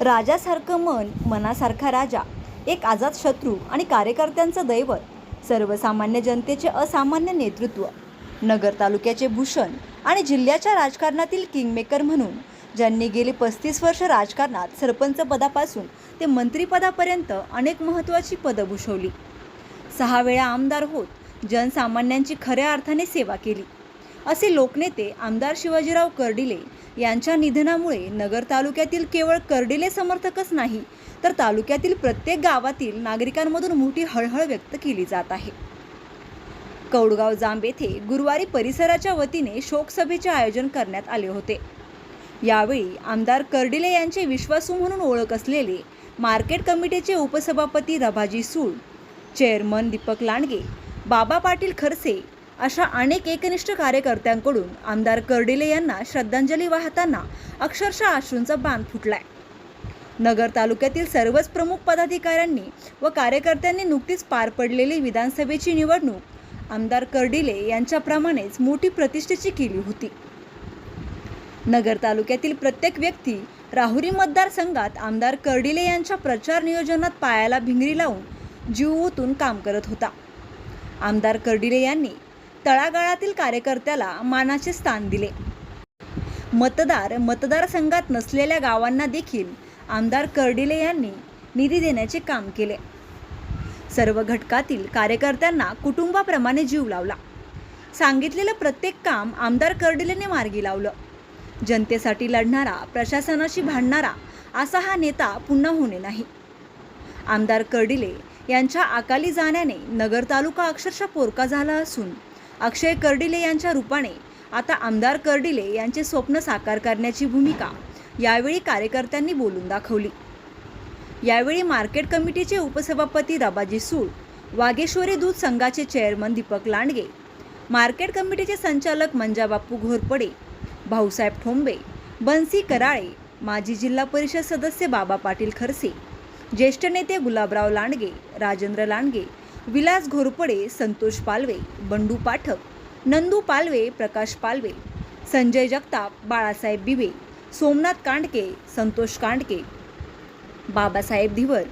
राजासारखं मन मनासारखा राजा एक आझाद शत्रू आणि कार्यकर्त्यांचं दैवत सर्वसामान्य जनतेचे असामान्य नेतृत्व नगर तालुक्याचे भूषण आणि जिल्ह्याच्या राजकारणातील किंगमेकर म्हणून ज्यांनी गेली पस्तीस वर्ष राजकारणात सरपंच पदापासून ते मंत्रिपदापर्यंत अनेक महत्त्वाची पदं भूषवली. सहा वेळा आमदार होत जनसामान्यांची खऱ्या अर्थाने सेवा केली. असे लोकनेते आमदार शिवाजीराव कर्डिले यांच्या निधनामुळे नगर तालुक्यातील केवळ कर्डिले समर्थकच नाही तर तालुक्यातील प्रत्येक गावातील नागरिकांमधून मोठी हळहळ व्यक्त केली जात आहे. कौडगाव जांब येथे गुरुवारी परिसराच्या वतीने शोकसभेचे आयोजन करण्यात आले होते. यावेळी आमदार कर्डिले यांचे विश्वासू म्हणून ओळख असलेले मार्केट कमिटीचे उपसभापती रभाजी सूळ चेअरमन दीपक लांडगे बाबा पाटील खरसे अशा अनेक एकनिष्ठ कार्यकर्त्यांकडून आमदार कर्डिले यांना श्रद्धांजली वाहताना अक्षरशः अश्रूंचा बांध फुटलाय. नगर तालुक्यातील सर्वच प्रमुख पदाधिकाऱ्यांनी व कार्यकर्त्यांनी नुकतीच पार पडलेली विधानसभेची निवडणूक आमदार कर्डिले यांच्याप्रमाणेच मोठी प्रतिष्ठेची केली होती. नगर तालुक्यातील प्रत्येक व्यक्ती राहुरी मतदारसंघात आमदार कर्डिले यांच्या प्रचार नियोजनात पायाला भिंगरी लावून जीव ओतून काम करत होता. आमदार कर्डिले यांनी तळागाळातील कार्यकर्त्याला मानाचे स्थान दिले. मतदार मतदारसंघात नसलेल्या गावांना देखील आमदार कर्डिले यांनी निधी देण्याचे काम केले. सर्व घटकातील कार्यकर्त्यांना कुटुंबाप्रमाणे जीव लावला. सांगितलेलं प्रत्येक काम आमदार कर्डिलेने मार्गी लावलं. जनतेसाठी लढणारा प्रशासनाशी भांडणारा असा हा नेता पुन्हा होणे नाही. आमदार कर्डिले यांच्या अकाली जाण्याने नगर तालुका अक्षरशः पोरका झाला असून अक्षय कर्डिले यांच्या रूपाने आता आमदार कर्डिले यांचे स्वप्न साकार करण्याची भूमिका यावेळी कार्यकर्त्यांनी बोलून दाखवली. यावेळी मार्केट कमिटीचे उपसभापती रबाजी सूळ वागेश्वरी दूध संघाचे चेअरमन दीपक लांडगे मार्केट कमिटीचे संचालक मंजाबापू घोरपडे भाऊसाहेब ठोंबे बन्सी कराळे माजी जिल्हा परिषद सदस्य बाबा पाटील खरसे ज्येष्ठ नेते गुलाबराव लांडगे राजेंद्र लांडगे विलास घोरपडे संतोष पालवे बंडू पाठक नंदू पालवे प्रकाश पालवे संजय जगताप बाळासाहेब बिबे सोमनाथ कांडके संतोष कांडके बाबासाहेब धिवर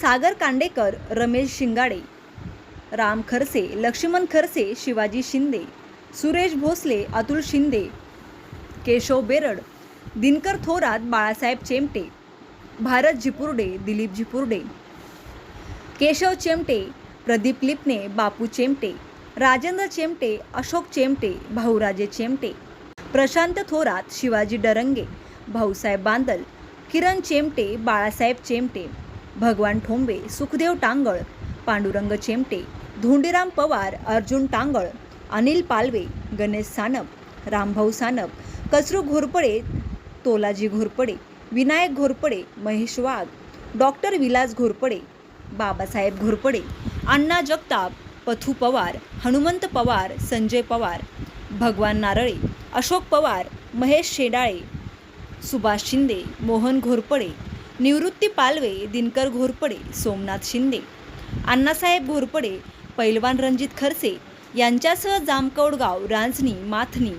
सागर कांडेकर रमेश शिंगाडे राम खरसे लक्ष्मण खरसे शिवाजी शिंदे सुरेश भोसले अतुल शिंदे केशव बेरड दिनकर थोरात बाळासाहेब चेमटे भारत झिपुर्डे दिलीप झिपुर्डे केशव चेमटे प्रदीप लिपणे बापू चेमटे राजेंद्र चेमटे अशोक चेमटे भाऊराजे चेमटे प्रशांत थोरात शिवाजी डरंगे भाऊसाहेब बांदल किरण चेमटे बाळासाहेब चेमटे भगवान ठोंबे सुखदेव टांगळ पांडुरंग चेमटे धोंडीराम पवार अर्जुन टांगळ अनिल पालवे गणेश सानप रामभाऊ सानप कचरू घोरपडे तोलाजी घोरपडे विनायक घोरपडे महेश वाघ डॉक्टर विलास घोरपडे बाबासाहेब घोरपडे अण्णा जगताप पथू पवार हनुमंत पवार संजय पवार भगवान नारळे अशोक पवार महेश शेडाळे सुभाष शिंदे मोहन घोरपडे निवृत्ती पालवे दिनकर घोरपडे सोमनाथ शिंदे अण्णासाहेब घोरपडे पैलवान रणजित खरसे यांच्यासह जामकौडगाव रांजणी माथणी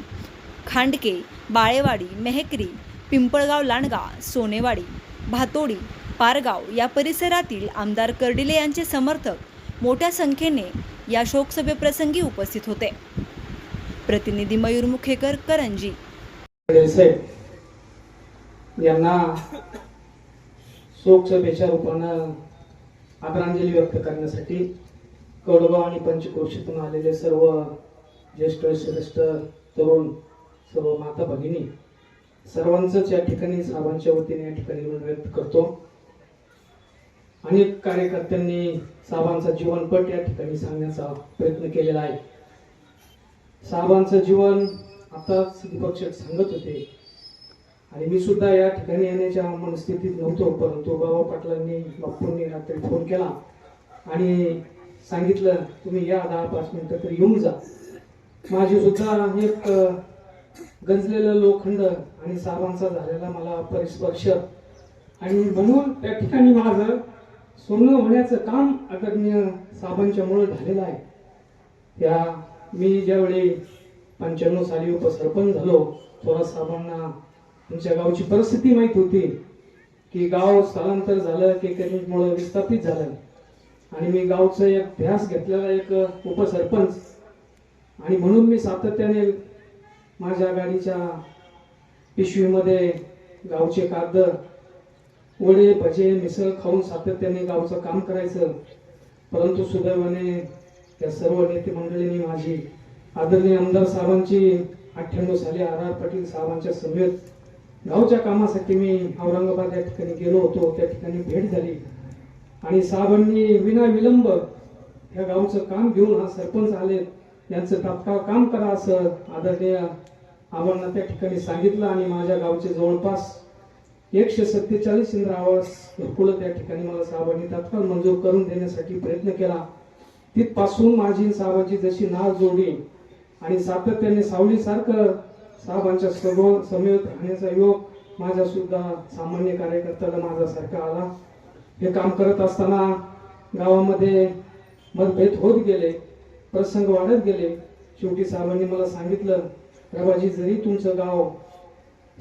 खांडके बाळेवाडी मेहकरी पिंपळगाव लांडगा सोनेवाडी भातोडी पारगाव या परिसरातील आमदार कर्डिले यांचे समर्थक मोठ्या संख्येने या शोकसभेप्रसंगी उपस्थित होते. प्रतिनिधी मयूर मुखेकर करंजी. यांना शोकसभेच्या रूपानं आदरांजली व्यक्त करण्यासाठी कडगाव आणि पंचक्रोशीतून आलेले सर्व ज्येष्ठ श्रेष्ठ तरुण सर्व माता भगिनी सर्वांचंच या ठिकाणी साहेबांच्या वतीने या ठिकाणी व्यक्त करतो. अनेक कार्यकर्त्यांनी साहेबांचा जीवनपट या ठिकाणी सांगण्याचा प्रयत्न केलेला आहे. साहेबांचं जीवन आताच दीपक्षक सांगत होते. आणि मी सुद्धा या ठिकाणी येण्याच्या मनस्थितीत नव्हतो परंतु बाबा पाटलांनी बाप्पूंनी रात्री फोन केला आणि सांगितलं तुम्ही या दहा पाच मिनटं तरी येऊन जा. माझी सुद्धा एक गंजलेलं लोखंड आणि साहेबांचा झालेला मला परिस्पर्श. आणि म्हणून त्या ठिकाणी माझं सोनं होण्याचं काम आदरणीय साहेबांच्यामुळे झालेलं आहे. त्या मी ज्यावेळी पंच्याण्णव साली उपसरपंच झालो थोडा साहेबांना तुमच्या गावची परिस्थिती माहीत होती की गाव स्थलांतर झालं की केकरिंगमुळे विस्थापित झालं. आणि मी गावचं एक ध्यास घेतलेला एक उपसरपंच. आणि म्हणून मी सातत्याने माझ्या गाडीच्या पिशवीमध्ये गावचे कागद वडे भजे मिसळ खाऊन सातत्याने गावचं काम करायचं. परंतु सुदैवाने त्या सर्व नेते मंडळींनी माझी आदरणीय आमदार साहेबांची अठ्ठ्याण्णव साली आर आर पाटील साहेबांच्या समेत गावच्या कामासाठी मी औरंगाबाद या ठिकाणी गेलो होतो. त्या ठिकाणी भेट झाली. आणि साहेबांनी विना विलंब ह्या गावचं काम घेऊन हा सरपंच आले. यांचं तात्काळ काम करा असं आदरणीय आव्हानांना त्या ठिकाणी सांगितलं आणि माझ्या गावचे जवळपास एकशे सत्तेचाळीस इंद्र आवास घरकुलं त्या ठिकाणी मला साहेबांनी तात्काळ मंजूर करून देण्यासाठी प्रयत्न केला. तिथपासून माझी साहेबांची जशी नाळ जोडली आणि सातत्याने सावलीसारखं साहेबांच्या सर्व समेत राहण्याचा योग माझ्या सुद्धा सामान्य कार्यकर्त्याला माझ्यासारखा आला. हे काम करत असताना गावामध्ये मतभेद होत गेले प्रसंग वाढत गेले. शेवटी साहेबांनी मला सांगितलं प्रभाजी जरी तुमचं गाव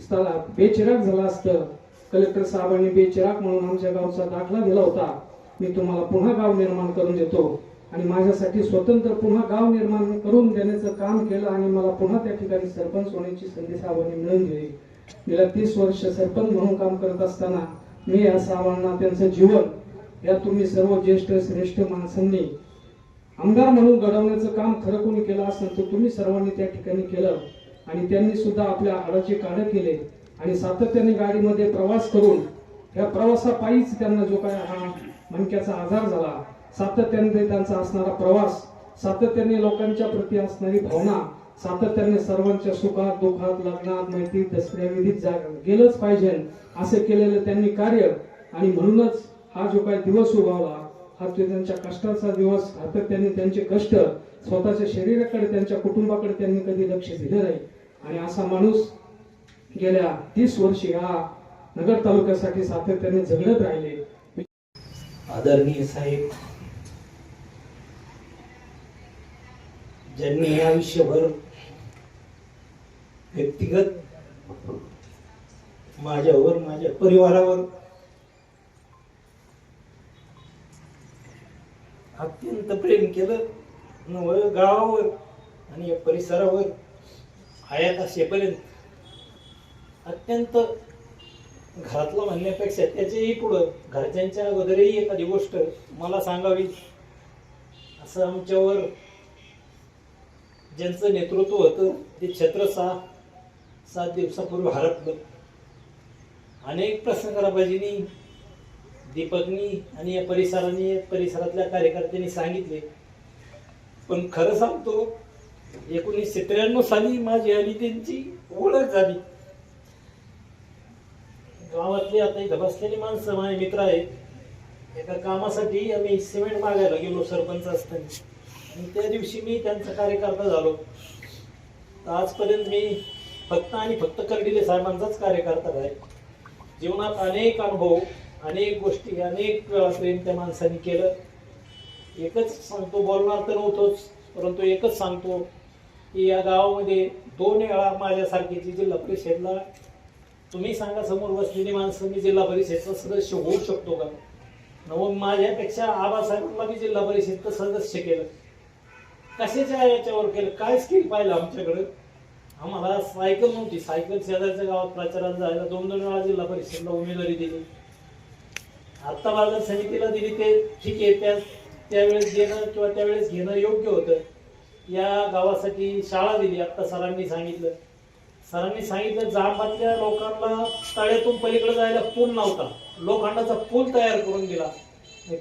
स्थळा बेचिराग झाला असतं. कलेक्टर साहेबांनी बेचिराग म्हणून आमच्या गावचा दाखला दिला होता. मी तुम्हाला पुन्हा गाव निर्माण करून देतो. आणि माझ्यासाठी स्वतंत्र पुन्हा गाव निर्माण करून देण्याचं काम केलं आणि मला पुन्हा त्या ठिकाणी सरपंच होण्याची संधी साहेबांनी मिळून दिली. गेल्या तीस वर्ष सरपंच म्हणून काम करत असताना मी या साहेबांना त्यांचं जीवन या तुम्ही सर्व ज्येष्ठ श्रेष्ठ माणसांनी आमदार म्हणून घडवण्याचं काम खरं कोणी केलं असेल तर तुम्ही सर्वांनी त्या ठिकाणी केलं. आणि त्यांनी सुद्धा आपल्या हाडाचे काढे केले. आणि सातत्याने गाडीमध्ये प्रवास करून या प्रवासापायीच त्यांना जो काय हा मणक्याचा आजार झाला. सातत्याने त्यांचा असणारा प्रवास सातत्याने लोकांच्या प्रती असणारी भावना सातत्याने सर्वांच्या सुखात दुःखात लग्नात मैत्री दसऱ्या विधीत जा गेलंच पाहिजे असे केलेलं त्यांनी कार्य. आणि म्हणूनच हा जो काही दिवस उभावला हा त्यांच्या कष्टाचा दिवस. सातत्याने त्यांचे कष्ट स्वतःच्या शरीराकडे त्यांच्या कुटुंबाकडे त्यांनी कधी लक्ष दिलं नाही. आणि असा माणूस गेल्या तीस वर्षी हा नगर तालुक्यासाठी सातत्याने झगडत राहिले. आदरणीय साहेब ज्यांनी आयुष्यभर व्यक्तिगत माझ्यावर माझ्या परिवारावर अत्यंत प्रेम केलं गावावर आणि या परिसरावर हयात असेपर्यंत अत्यंत घरातलं म्हणण्यापेक्षा त्याच्याही पुढं घरच्यांच्या अगोदरही एखादी गोष्ट मला सांगावी. असं आमच्यावर ज्यांचं नेतृत्व होतं ते छत्र सहा सात दिवसापूर्वी हरपलं. अनेक प्रसंगराबाजींनी दीपकनी आणि या परिसराने परिसरातल्या कार्यकर्त्यांनी सांगितले. पण खरं सांगतो एकोणीसशे त्र्याण्णव साली माझी आणि त्यांची ओळख झाली. गावातली आता इथं बसलेली माणसं माझे मित्र आहेत. एका कामासाठी आम्ही सिमेंट मागायला गेलो सरपंच असताना. आणि त्या दिवशी मी त्यांचा कार्यकर्ता झालो. तर आजपर्यंत मी फक्त आणि फक्त कर्डिले साहेबांचाच कार्यकर्ता आहे. जीवनात अनेक अनुभव अनेक गोष्टी अनेक प्रेम त्या माणसाने केलं. एकच सांगतो बोलणार तर नव्हतोच परंतु एकच सांगतो की या गावामध्ये दोन वेळा माझ्यासारखीची जिल्हा परिषदला तुम्ही सांगा समोर बसलेली माणसं मी जिल्हा परिषदचा सदस्य होऊ शकतो का? नव माझ्यापेक्षा आबासाहेबांना मी जिल्हा परिषदचं सदस्य केलं. कशाच्या याच्यावर केलं? काय स्किल पाहिलं आमच्याकडं. आम्हाला सायकल नव्हती. सायकल शेजारच्या गावात प्रचारात जायला दोन दोन वेळा जिल्हा परिषदला उमेदवारी दिली. आत्ता बाजार समितीला दिली ते ठीक आहे त्या त्यावेळेस देणं किंवा त्यावेळेस घेणं योग्य होतं. या गावासाठी शाळा दिली. आत्ता सरांनी सांगितलं. सरांनी सांगितलं जांबातल्या लोकांना तळ्यातून पलीकडे जायला पूल नव्हता. लोखंडाचा पूल तयार करून दिला.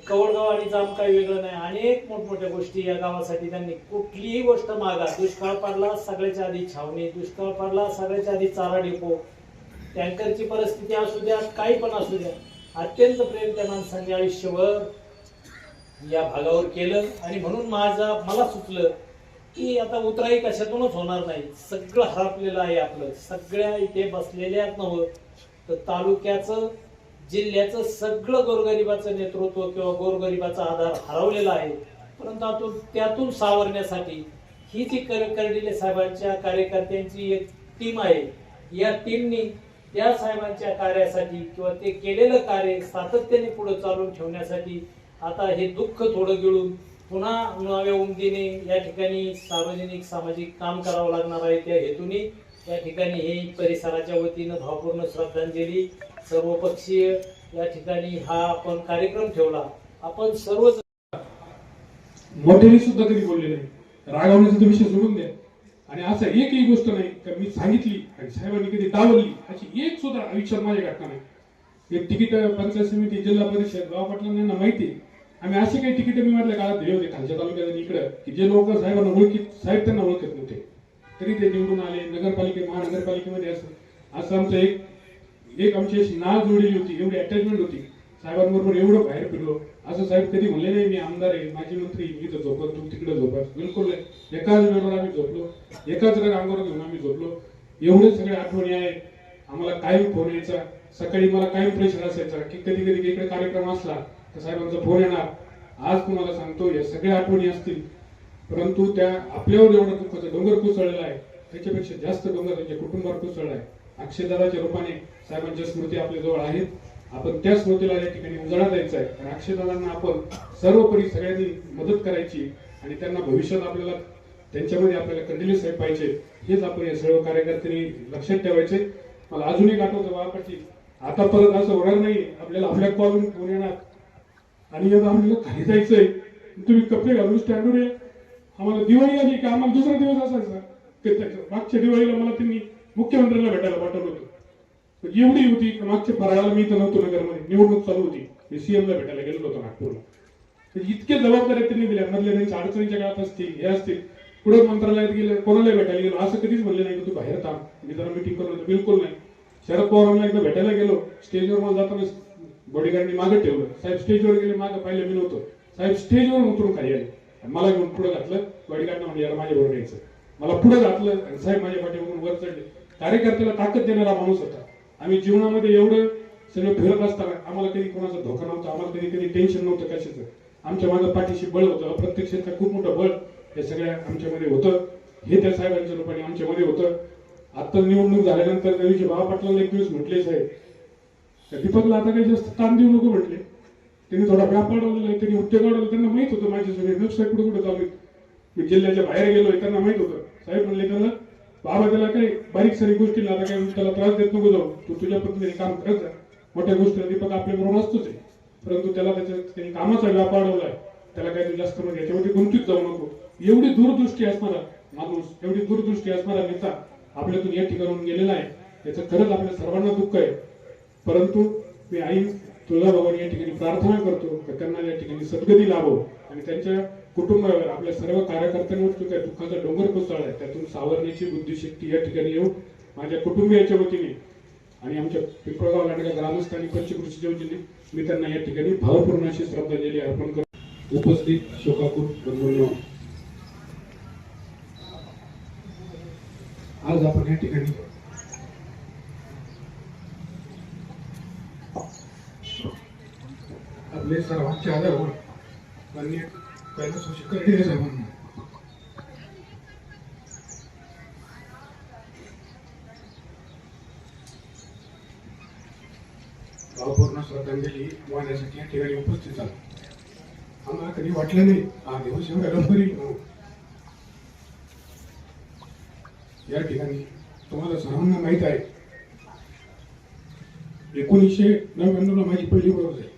कवडगाव आणि जाम काही वेगळं नाही. अनेक मोठमोठ्या गोष्टी या गावासाठी त्यांनी कुठलीही गोष्ट मागा. दुष्काळ पडला सगळ्याच्या आधी छावणी दुष्काळ पडला सगळ्याच्या आधी चारा डेपो. टँकरची परिस्थिती असू द्या काही पण असू द्या. अत्यंत प्रेम त्या माणसांनी आयुष्यभर या भागावर केलं आणि म्हणून माझा मला सुचलं की आता उतराई कशातूनच होणार नाही. सगळं हरपलेलं आहे आपलं. सगळ्या इथे बसलेल्या नव्हतं हो. तर तालुक्याचं जिल्ह्याचं सगळं गोरगरिबाचं नेतृत्व किंवा गोरगरिबाचा आधार हरवलेला आहे. परंतु त्यातून सावरण्यासाठी ही जी कर कर्डिले साहेबांच्या कार्यकर्त्यांची एक टीम आहे. या टीमनी त्या साहेबांच्या कार्यासाठी किंवा ते केलेलं कार्य सातत्याने पुढे चालून ठेवण्यासाठी आता हे दुःख थोडं गिळून पुन्हा नव्या उमदीने या ठिकाणी सार्वजनिक सामाजिक काम करावं लागणार आहे. त्या हेतूने या ठिकाणी हे परिसराच्या वतीनं भावपूर्ण श्रद्धांजली सर्वपक्षीय या ठिकाणी हा आपण कार्यक्रम ठेवला. आपण सर्वच मोठ्याने सुद्धा कधी बोलले नाही. रागावण्याचा विषय सोडून द्या. आणि असं एकही गोष्ट नाही का मी सांगितली आणि साहेबांनी कधी डावलली अशी एक सुद्धा आयुष्यात माझ्या घटना नाही. एक तिकीट पंचायत समिती जिल्हा परिषद गाव पाटलांना माहिती आहे. आम्ही असे काही तिकीट मी मधल्या काळात दिले होते खालच्या तालुक्यात इकडं. की जे लोक साहेबांना ओळखीत साहेब त्यांना ओळखत नव्हते. तरी ते निवडून आले नगरपालिके महानगरपालिकेमध्ये असं असं आमचं एक एक आमची अशी नाळ जोडलेली होती एवढी अटॅचमेंट होती. साहेबांबरोबर एवढं बाहेर फिरलो. असं साहेब कधी म्हणले नाही मी आमदार आहे माझी मंत्री मी तर झोपत तू तिकडे झोपत बिलकुल नाही. एकाच वेळेवर आम्ही झोपलो. एकाच वेळ अंगावर घेऊन आम्ही झोपलो. एवढे सगळे आठवणी आहे. आम्हाला कायम फोन यायचा. सकाळी मला कायम प्रेशर असायचा की कधी कधी इकडे कार्यक्रम असला तर साहेबांचा फोन येणार. आज तुम्हाला सांगतो या सगळ्या आठवणी असतील. परंतु त्या आपल्यावर एवढा दुःखाचा डोंगर कोसळलेला आहे. त्याच्यापेक्षा जास्त डोंगर त्यांच्या कुटुंबावर कोसळला आहे अक्षयदाराच्या रूपाने साहेबांच्या स्मृती आपल्या जवळ आहेत. आपण त्या स्मृतीला या ठिकाणी उजाळा द्यायचा आहे. आणि अक्षयदारांना आपण सर्वपरी सगळ्यांनी मदत करायची आणि त्यांना भविष्यात आपल्याला त्यांच्यामध्ये आपल्याला कंटिन्यू साहेब पाहिजे. हेच आपण या सर्व कार्यकर्त्यांनी लक्षात ठेवायचे. मला अजून एक आठवतं बाळापाटी आता परत असं होणार नाही. आपल्याला आपल्या कॉल फोन येणार. आणि आता आम्हाला खाली जायचंय तुम्ही कपडे घालून स्टँडवर या. आम्हाला दिवाळी आली की? आम्हाला दुसरा दिवस असायचा. ते त्याच्या- मागच्या दिवाळीला मला त्यांनी मुख्यमंत्र्यांना भेटायला पाठवलं होतं. एवढी होती मागच्या फराळाला मी इथं नव्हतो नगरमध्ये. निवडणूक चालू होती. मी सीएम ला भेटायला गेलो होतो नागपूरला. तर इतके जबाबदाऱ्या त्यांनी दिल्या. मधल्या त्यांच्या अडचणीच्या काळात असतील हे असतील. पुढे मंत्रालयात गेले कोणाला भेटायला गेलो? असं कधीच म्हणले नाही की तू बाहेर थांब. मी जरा मिटिंग करून बिलकुल नाही. शरद पवारांना एकदा भेटायला गेलो. स्टेजवर मला जाताना बॉडीगार्डनी मागे ठेवलं. साहेब स्टेजवर गेले मागे पाहिलं मी नव्हतो. साहेब स्टेजवर उतरून खाली आले. मला घेऊन पुढे घातलं. बॉडीगार्डनं म्हणजे याला माझ्या बरोबर यायचं मला पुढे घातलं आणि साहेब माझ्या पाठीवरून वर चढले. कार्यकर्त्याला ताकद देणारा माणूस होता. आम्ही जीवनामध्ये एवढं सगळं फिरत असताना आम्हाला कधी कोणाचा धोका नव्हता आम्हाला कधी कधी टेन्शन नव्हतं कशाचं. आमच्या मागं पाठीशी बळ होतं. अप्रत्यक्षाचं खूप मोठं बळ हे सगळ्या आमच्यामध्ये होतं. हे त्या साहेबांच्या रूपाने आमच्यामध्ये होतं. आता निवडणूक झाल्यानंतर त्या दिवशी बाबा पाटलांना एक दिवस म्हटले साहेब त्या दीपकला आता काही जास्त ताण देऊ नको म्हटले. त्यांनी थोडा व्यापार वाढवलेला आहे त्यांनी उद्योग वाढवले त्यांना माहीत होतं माझे सगळे व्यवसाय कुठे कुठे चालू मी जिल्ह्याच्या बाहेर गेलो त्यांना माहीत होतं. साहेब म्हणले त्याला बाबा त्याला काही बारीक सारी गोष्टीला आता काही त्याला त्रास देत नको जाऊ. तू तुझ्या पद्धतीने काम करत जा. मोठ्या गोष्टीला दीपक आपल्या बरोबर असतोच आहे. परंतु त्याला त्याच्या त्यांनी कामाचा व्यापार वाढवलाय. त्याला काही तू जास्त म्हणजे याच्यामध्ये गुंतीत जाऊ नको. एवढी दूरदृष्टी असणारा माणूस एवढी दूरदृष्टी असणारा नेता आपल्यातून या ठिकाणून गेलेला आहे. याचं खरंच आपल्या सर्वांना दुःख आहे. परंतु मी आई तुळजाभवानी या ठिकाणी प्रार्थना करतो का त्यांना या ठिकाणी सद्गती लाभो. आणि त्यांच्या कुटुंबावर आपल्या सर्व कार्यकर्त्यांवर जो काही दुःखाचा डोंगर कोसळला आहे त्यातून सावरण्याची बुद्धिशक्ती या ठिकाणी येऊ. माझ्या कुटुंबियाच्या वतीने आणि आमच्या पिंपळगाव लांडगा ग्रामस्थ आणि पंचकृषीच्या वतीने मी त्यांना या ठिकाणी भावपूर्ण अशी श्रद्धांजली अर्पण करतो. उपस्थित शोकाकूर बंधूंनो आज आपण या ठिकाणी आपले सर्वांचे आदर होऊन माननीय कैलास साहेबांना भावपूर्ण श्रद्धांजली वाहण्यासाठी या ठिकाणी उपस्थित झालो. आम्हाला कधी वाटलं नाही हा दिवस एवढा गंभीर हो. या ठिकाणी तुम्हाला सर्वांना माहीत आहे एकोणीसशे नव्याण्णवला माझी पहिली बरोबर झाली.